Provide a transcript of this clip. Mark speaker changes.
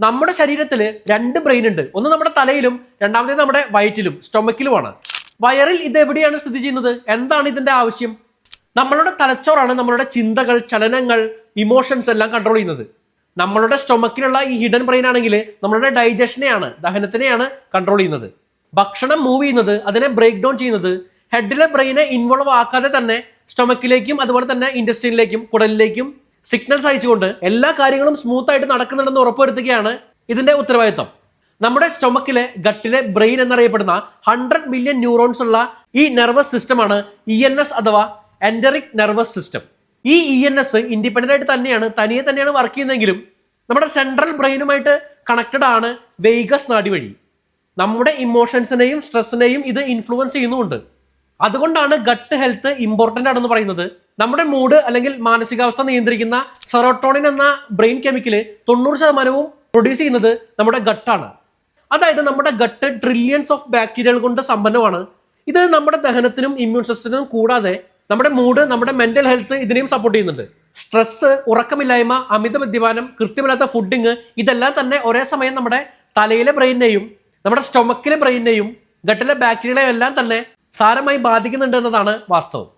Speaker 1: നമ്മുടെ ശരീരത്തിൽ രണ്ട് ബ്രെയിൻ ഉണ്ട്. ഒന്ന് നമ്മുടെ തലയിലും രണ്ടാമത്തേത് നമ്മുടെ വയറ്റിലും സ്റ്റൊമക്കിലുമാണ് വയറിൽ ഇത് എവിടെയാണ് സ്ഥിതി ചെയ്യുന്നത്? എന്താണ് ഇതിന്റെ ആവശ്യം? നമ്മളുടെ തലച്ചോറാണ് നമ്മളുടെ ചിന്തകൾ ചലനങ്ങൾ ഇമോഷൻസ് എല്ലാം കൺട്രോൾ ചെയ്യുന്നത്. നമ്മളുടെ സ്റ്റൊമക്കിലുള്ള ഈ ഹിഡൻ ബ്രെയിൻ ആണെങ്കിൽ നമ്മളുടെ ഡൈജഷനെയാണ് ദഹനത്തിനെയാണ് കൺട്രോൾ ചെയ്യുന്നത്. ഭക്ഷണം മൂവ് ചെയ്യുന്നത് അതിനെ ബ്രേക്ക് ഡൗൺ ചെയ്യുന്നത് ഹെഡിലെ ബ്രെയിനെ ഇൻവോൾവ് ആക്കാതെ തന്നെ സ്റ്റൊമക്കിലേക്കും അതുപോലെ തന്നെ ഇൻഡസ്ട്രിയിലേക്കും കുടലിലേക്കും സിഗ്നൽസ് അയച്ചുകൊണ്ട് എല്ലാ കാര്യങ്ങളും സ്മൂത്ത് ആയിട്ട് നടക്കുന്നുണ്ടെന്ന് ഉറപ്പുവരുത്തുകയാണ് ഇതിന്റെ ഉത്തരവാദിത്വം. നമ്മുടെ സ്റ്റൊമക്കിലെ ഗട്ടിലെ ബ്രെയിൻ എന്നറിയപ്പെടുന്ന ഹൺഡ്രഡ് മില്യൺ ന്യൂറോൺസ് ഉള്ള ഈ നെർവസ് സിസ്റ്റമാണ് ഇ എൻ എസ് അഥവാ എൻഡറിക് നെർവസ് സിസ്റ്റം ഈ ഇ എൻ എസ് ഇൻഡിപെൻഡന്റ് ആയിട്ട് തന്നെയാണ് തനിയെ തന്നെയാണ് വർക്ക് ചെയ്യുന്നതെങ്കിലും നമ്മുടെ സെൻട്രൽ ബ്രെയിനുമായിട്ട് കണക്റ്റഡ് ആണ് വെയ്ഗസ് നാടി വഴി. നമ്മുടെ ഇമോഷൻസിനെയും സ്ട്രെസ്സിനെയും ഇത് ഇൻഫ്ലുവൻസ് ചെയ്യുന്നുമുണ്ട്. അതുകൊണ്ടാണ് ഗട്ട് ഹെൽത്ത് ഇമ്പോർട്ടന്റ് ആണെന്ന് പറയുന്നത്. നമ്മുടെ മൂഡ് അല്ലെങ്കിൽ മാനസികാവസ്ഥ നിയന്ത്രിക്കുന്ന സെറോട്ടോണിൻ എന്ന ബ്രെയിൻ കെമിക്കൽ തൊണ്ണൂറ് ശതമാനവും പ്രൊഡ്യൂസ് ചെയ്യുന്നത് നമ്മുടെ ഗട്ടാണ് അതായത് നമ്മുടെ ഗട്ട് ട്രില്യൺസ് ഓഫ് ബാക്ടീരിയകൾ കൊണ്ട് സമ്പന്നമാണ്. ഇത് നമ്മുടെ ദഹനത്തിനും ഇമ്മ്യൂൺ സിസ്റ്റത്തിനും കൂടാതെ നമ്മുടെ മൂഡ് നമ്മുടെ മെന്റൽ ഹെൽത്ത് ഇതിനെയും സപ്പോർട്ട് ചെയ്യുന്നുണ്ട്. സ്ട്രെസ് ഉറക്കമില്ലായ്മ അമിത മദ്യപാനം കൃത്യമല്ലാത്ത ഫുഡിങ് ഇതെല്ലാം തന്നെ ഒരേ സമയം നമ്മുടെ തലയിലെ ബ്രെയിനെയും നമ്മുടെ സ്റ്റൊമക്കിലെ ബ്രെയിനെയും ഗട്ടിലെ ബാക്ടീരിയകളെയും എല്ലാം തന്നെ സാരമായി ബാധിക്കുന്നുണ്ട് എന്നതാണ് വാസ്തവം.